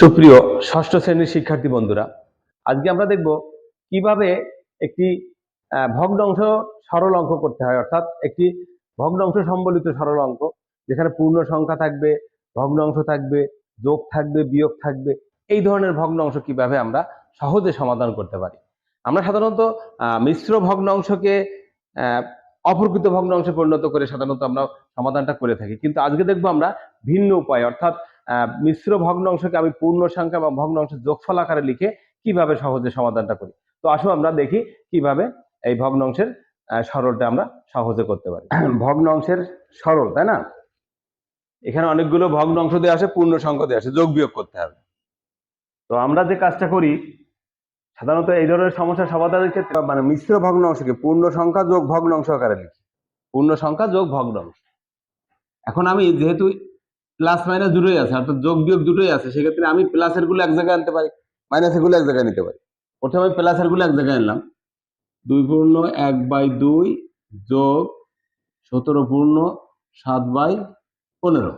সুপ্রিয় ষষ্ঠ শ্রেণির শিক্ষার্থী বন্ধুরা, আজকে আমরা দেখব কীভাবে একটি ভগ্নাংশ সরল অঙ্ক করতে হয়। অর্থাৎ একটি ভগ্নাংশ সম্বলিত সরল অঙ্ক, যেখানে পূর্ণ সংখ্যা থাকবে ভগ্নাংশ থাকবে, যোগ থাকবে, বিয়োগ থাকবে, এই ধরনের ভগ্নাংশ কীভাবে আমরা সহজে সমাধান করতে পারি। আমরা সাধারণত মিশ্র ভগ্নাংশকে অপ্রকৃত ভগ্নাংশে পরিণত করে সাধারণত আমরা সমাধানটা করে থাকি। কিন্তু আজকে দেখব আমরা ভিন্ন উপায়, অর্থাৎ মিশ্র ভগ্নাংশকে আমি পূর্ণ সংখ্যা বা ভগ্নাংশের যোগফল আকারে লিখে কীভাবে সহজে সমাধানটা করি? তো আসুন আমরা দেখি কীভাবে এই ভগ্নাংশের আহ, সরলটা আমরা সহজে করতে পারি। ভগ্নাংশের সরল তাই না? এখানে অনেকগুলো ভগ্নাংশ দেওয়া আছে পূর্ণ সংখ্যা দেওয়া আছে যোগ বিয়োগ করতে হবে। তো আমরা যে কাজটা করি সাধারণত এই ধরনের সমস্যা সমাধানের ক্ষেত্রে মানে মিশ্র ভগ্নাংশকে পূর্ণ সংখ্যা যোগ ভগ্নাংশ আকারে লিখি। পূর্ণ সংখ্যা যোগ ভগ্নাংশ এখন আমি যেহেতু প্লাস মাইনাস দুটোই আছে, অর্থাৎ যোগ বিয়োগ দুটোই আছে, সেক্ষেত্রে আমি প্লাসেরগুলো এক জায়গায় আনতে পারি মাইনাসেরগুলো এক জায়গায় নিতে পারি। প্রথমে প্লাসেরগুলো এক জায়গায় আনলাম। দুই পূর্ণ এক বাই দুই যোগ সতেরো পূর্ণ সাত বাই পনেরো।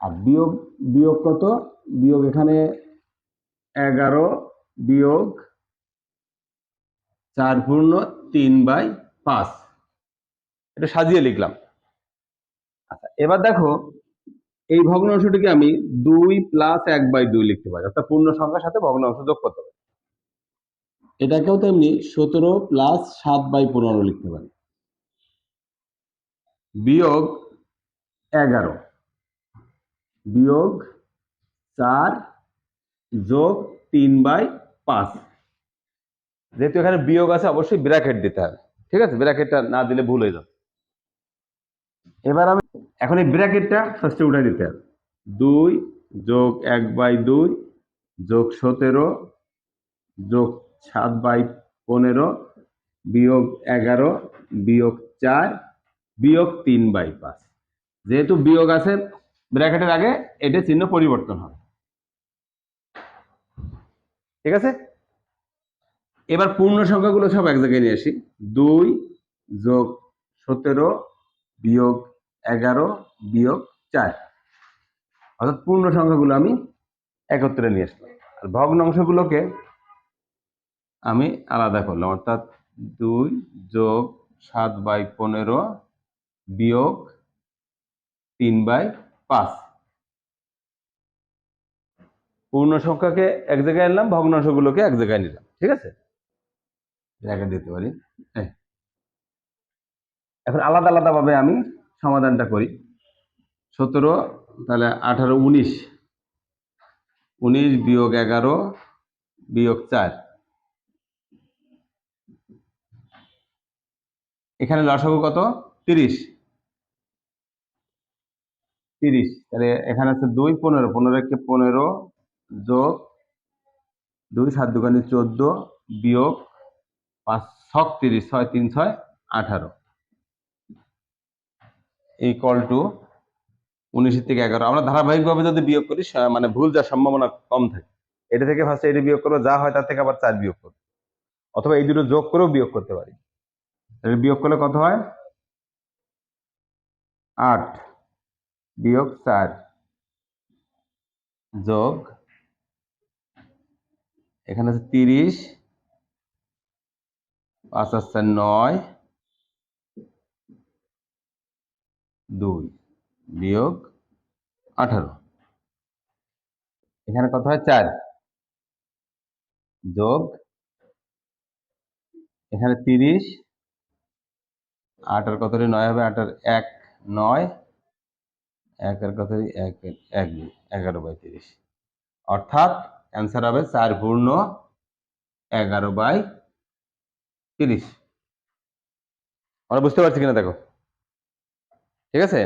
আর বিয়োগ বিয়োগ কত? বিয়োগ এখানে এগারো, বিয়োগ চার পূর্ণ তিন বাই পাঁচ। এটা সাজিয়ে লিখলাম। আচ্ছা এবার দেখো, এই ভগ্নাংশটিকে আমি দুই প্লাস এক বাই দুই লিখতে পারি, অর্থাৎ পূর্ণ সংখ্যার সাথে ভগ্নাংশ যোগ করতে পারি। এটাকেও তেমনি সতেরো প্লাস সাত বাই পনেরো লিখতে পারি। বিয়োগ এগারো। বিয়োগ চার যোগ তিন বাই পাঁচ। যেহেতু এখানে বিয়োগ আছে, অবশ্যই ব্র্যাকেট দিতে হবে। ঠিক আছে? ব্র্যাকেটটা না দিলে ভুল হয়ে যাবে। এবার আমি এখন এই ব্র্যাকেটটা ফার্স্টে উঠে দিতে হবে। দুই যোগ এক বাই দুই যোগ সতেরো যোগ সাত বাই পনেরো বিয়োগ এগারো বিয়োগ চার বিয়োগ তিন বাই পাঁচ। যেহেতু বিয়োগ আছে, ব্র্যাকেটের আগে এটা চিহ্ন পরিবর্তন হবে। ঠিক আছে? এবার পূর্ণ সংখ্যাগুলো সব এক জায়গায় নিয়ে আসি। দুই যোগ সতেরো বিয়োগ এগারো বিয়োগ চার। অর্থাৎ পূর্ণ সংখ্যাগুলো আমি একত্রে নিয়ে আসলাম। আর ভগ্নাংশগুলোকে আমি আলাদা করলাম। অর্থাৎ দুই যোগ সাত বাই পনেরো বিয়োগ তিন বাই পাঁচ। পূর্ণ সংখ্যাকে এক জায়গায় আনলাম ভগ্নাংশগুলোকে এক জায়গায় নিলাম। ঠিক আছে? জায়গা দিতে পারি। এই। এখন আলাদা আলাদাভাবে আমি সমাধানটা করি। সতেরো, তাহলে আঠারো, উনিশ। উনিশ বিয়োগ এগারো, বিয়োগ চার। এখানে লসাগু কত? তিরিশ। তিরিশ, তাহলে এখানে আছে দুই, পনেরো। পনেরো একে পনেরো যোগ দুই, সাত দুগানি চোদ্দ বিয়োগ পাঁচ, ছক তিরিশ, ছয়, তিন, ছয়, আঠারো। ইকুয়াল টু উনিশের থেকে এগারো। আমরা ধারাবাহিকভাবে যদি বিয়োগ করি মানে ভুল যাওয়ার সম্ভাবনা কম থাকে, এটা থেকে ফার্স্টে এটা বিয়োগ করব, যা হয় তার থেকে আবার চার বিয়োগ করব। অথবা এই দুটো যোগ করেও বিয়োগ করতে পারি। বিয়োগ করলে কত হয়? আট। বিয়োগ চার। যোগ, এখানে আছে তিরিশ, পাঁচ আসছে নয়। দুই বিয়োগ আঠারো। এখানে কত হয়? চার। যোগ এখানে তিরিশ। আটার কত নয় হবে? আটার এক, নয়। একের কত এক এক এগারো বাই তিরিশ। অর্থাৎ অ্যান্সার হবে চার পূর্ণ এগারো বাই তিরিশ। আমরা বুঝতে পারছি কিনা দেখো? ঠিক আছে?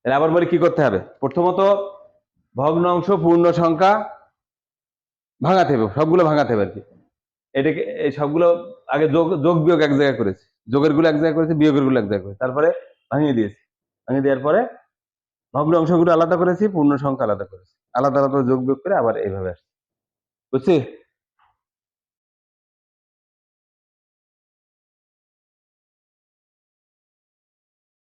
তাহলে আবার বলি কি করতে হবে? প্রথমত ভগ্ন অংশ, পূর্ণ সংখ্যা ভাঙাতে হবে, সবগুলো ভাঙাতে হবে আর কি। এটাকে, এই সবগুলো আগে যোগ যোগ বিয়োগ এক জায়গায় করেছি। যোগেরগুলো এক জায়গায় করেছি, বিয়োগেরগুলো এক জায়গায় করেছি। তারপরে ভাঙিয়ে দিয়েছি। ভাঙিয়ে দেওয়ার পরে ভগ্ন অংশগুলো আলাদা করেছি, পূর্ণ সংখ্যা আলাদা করেছি। আলাদা আলাদা যোগ বিয়োগ করে আবার এইভাবে আসছে। বুঝছি?